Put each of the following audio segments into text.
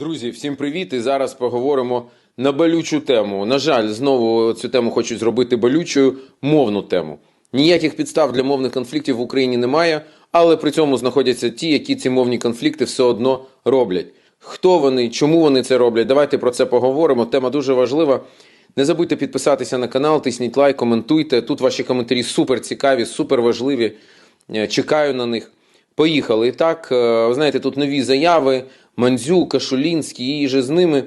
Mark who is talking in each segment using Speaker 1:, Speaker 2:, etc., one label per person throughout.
Speaker 1: Друзі, всім привіт! І зараз поговоримо на болючу тему. На жаль, знову цю тему хочуть зробити болючою мовну тему. Ніяких підстав для мовних конфліктів в Україні немає, але при цьому знаходяться ті, які ці мовні конфлікти все одно роблять. Хто вони, чому вони це роблять? Давайте про це поговоримо. Тема дуже важлива. Не забудьте підписатися на канал, тисніть лайк, коментуйте. Тут ваші коментарі супер цікаві, супер важливі. Е, Чекаю на них. Поїхали. І так, е, знаєте, тут нові заяви. Мандзюк, Кашулінський і же з ними.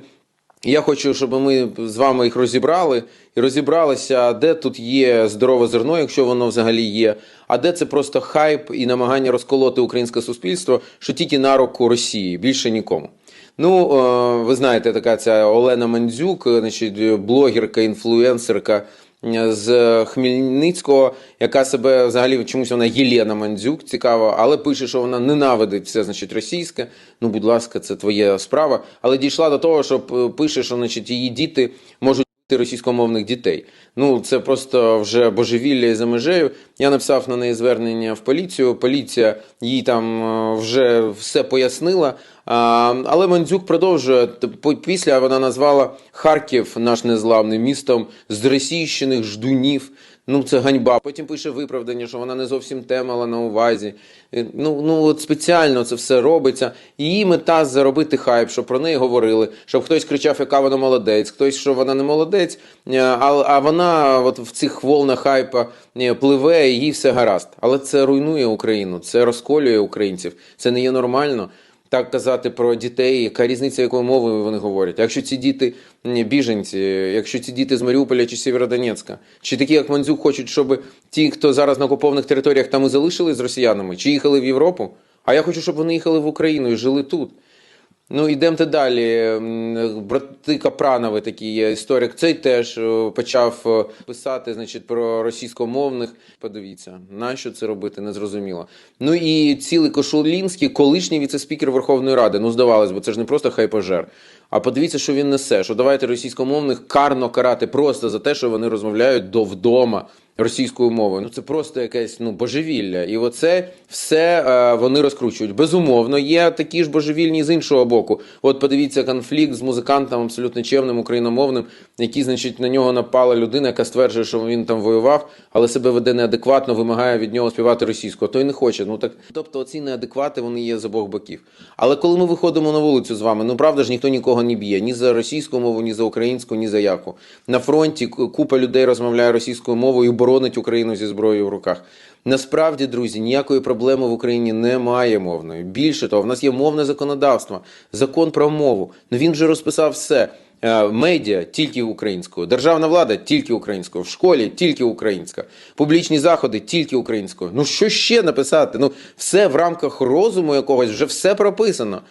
Speaker 1: Я хочу, щоб ми з вами їх розібрали і розібралися, де тут є здорове зерно, якщо воно взагалі є, а де це просто хайп і намагання розколоти українське суспільство, що тільки на руку Росії, більше нікому. Ну, е, ви знаєте, така ця Олена Мандзюк, значить, блогерка, інфлюенсерка з Хмельницького, яка себе взагалі чомусь вона Єлена Мандзюк, цікаво, але пише, що вона ненавидить все, значить, російське. Ну, будь ласка, це твоя справа. Але дійшла до того, що пише, що значить, її діти можуть російськомовних дітей. Ну, це просто вже божевілля за межею. Я написав на неї звернення в поліцію. Поліція їй там е, вже все пояснила. Але Мандзюк продовжує. Після вона назвала Харків наш незламний містом з російщених ждунів. Ну, це ганьба. Потім пише виправдання, що вона не зовсім те мала на увазі. Е, Ну, ну от спеціально це все робиться. Її мета заробити хайп, щоб про неї говорили, щоб хтось кричав, яка вона молодець, хтось, що вона не молодець, е, а, а вона от в цих волнах хайпа е, пливе, і їй все гаразд. Але це руйнує Україну, це розколює українців. Це не є нормально так казати про дітей, яка різниця, якою мовою вони говорять. Якщо ці діти біженці, якщо ці діти з Маріуполя чи Сєвєродонецька, чи такі, як Мандзюк, хочуть, щоб ті, хто зараз на окупованих територіях там і залишились з росіянами, чи їхали в Європу? А я хочу, щоб вони їхали в Україну і жили тут. Ну, йдемте далі. Брати Капранови такий є історик. Цей теж е, почав е, писати значить, про російськомовних. Подивіться, нащо це робити, незрозуміло. Ну і цілий Кошулінський, колишній віце-спікер Верховної Ради. Ну, здавалось, бо це ж не просто хайпожер. А подивіться, що він несе. Що давайте російськомовних карно карати просто за те, що вони розмовляють до вдома російською мовою. Ну це просто якесь ну божевілля. І оце все е, вони розкручують. Безумовно, є такі ж божевільні з іншого боку. От подивіться конфлікт з музикантом абсолютно чемним україномовним, який, значить, на нього напала людина, яка стверджує, що він там воював, але себе веде неадекватно, вимагає від нього співати російською. Той не хоче. Ну так, тобто, оці неадеквати вони є з обох боків. Але коли ми виходимо на вулицю з вами, ну правда ж ніхто нікого не б'є ні за російську мову, ні за українську, ні за яку. На фронті купа людей розмовляє російською мовою боронить Україну зі зброєю в руках. Насправді, друзі, ніякої проблеми в Україні немає мовної. Більше того, в нас є мовне законодавство, закон про мову. Ну він вже розписав все. Е, Медіа тільки українською, державна влада тільки українською, в школі тільки українська, публічні заходи тільки українською. Ну що ще написати? Ну все в рамках розуму якогось вже все прописано.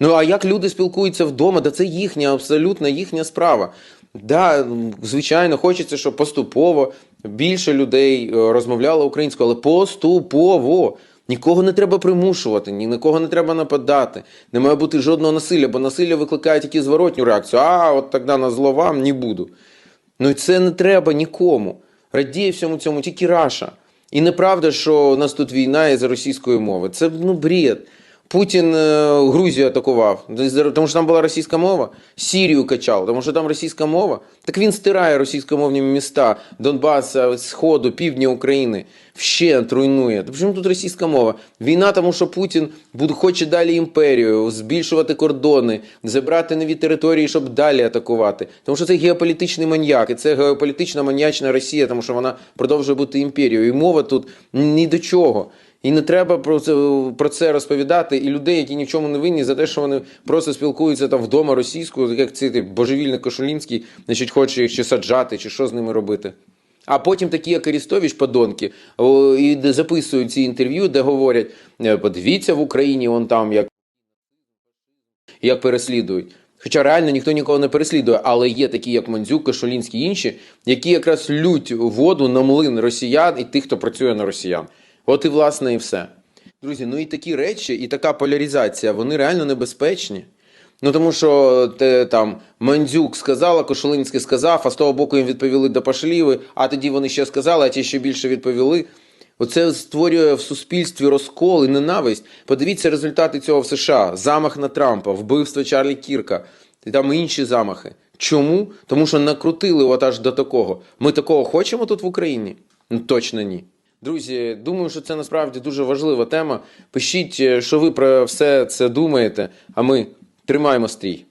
Speaker 1: Ну а як люди спілкуються вдома, да це їхня, абсолютно їхня справа. Да, звичайно, хочеться, щоб поступово більше людей е, розмовляло українською, але поступово. Нікого не треба примушувати, ні на кого не треба нападати. Не має бути жодного насилля, бо насилля викликає тільки зворотню реакцію. А, от тоді на зло вам не буду. Ну і це не треба нікому. Радіє всьому цьому тільки Раша. І неправда, що у нас тут війна із російської мови. Це ну бред. Путін е, Грузію атакував, тому що там була російська мова. Сірію качав, тому що там російська мова. Так він стирає російськомовні міста Донбаса, Сходу, півдня України. Вщент руйнує. Та чому тут російська мова? Війна, тому що Путін хоче далі імперію, збільшувати кордони, забрати нові території, щоб далі атакувати. Тому що це геополітичний маньяк, і це геополітична маньячна Росія, тому що вона продовжує бути імперією. І мова тут ні до чого. І не треба про це, про це розповідати. І людей, які ні в чому не винні, за те, що вони просто спілкуються там вдома російською, як цей божевільний Кошулінський, значить, хоче їх чи саджати, чи що з ними робити. А потім такі, як Арістович, подонки, і записують ці інтерв'ю, де говорять: е, подивіться в Україні, он там як, як переслідують. Хоча реально ніхто нікого не переслідує, але є такі, як Мандзюк, Кашулінський і інші, які якраз лють воду на млин росіян і тих, хто працює на росіян. От і власне і все. Друзі, ну і такі речі, і така поляризація, вони реально небезпечні. Ну тому що те, там Мандзюк сказала, Кошулинський сказав, а з того боку їм відповіли до пошліви, а тоді вони ще сказали, а ті ще більше відповіли. Оце створює в суспільстві розкол і ненависть. Подивіться результати цього в США: замах на Трампа, вбивство Чарлі Кірка і там інші замахи. Чому? Тому що накрутили от аж до такого. Ми такого хочемо тут в Україні? Ну точно ні. Друзі, думаю, що це насправді дуже важлива тема. Пишіть, е, що ви про все це думаєте, а ми тримаємо стрій.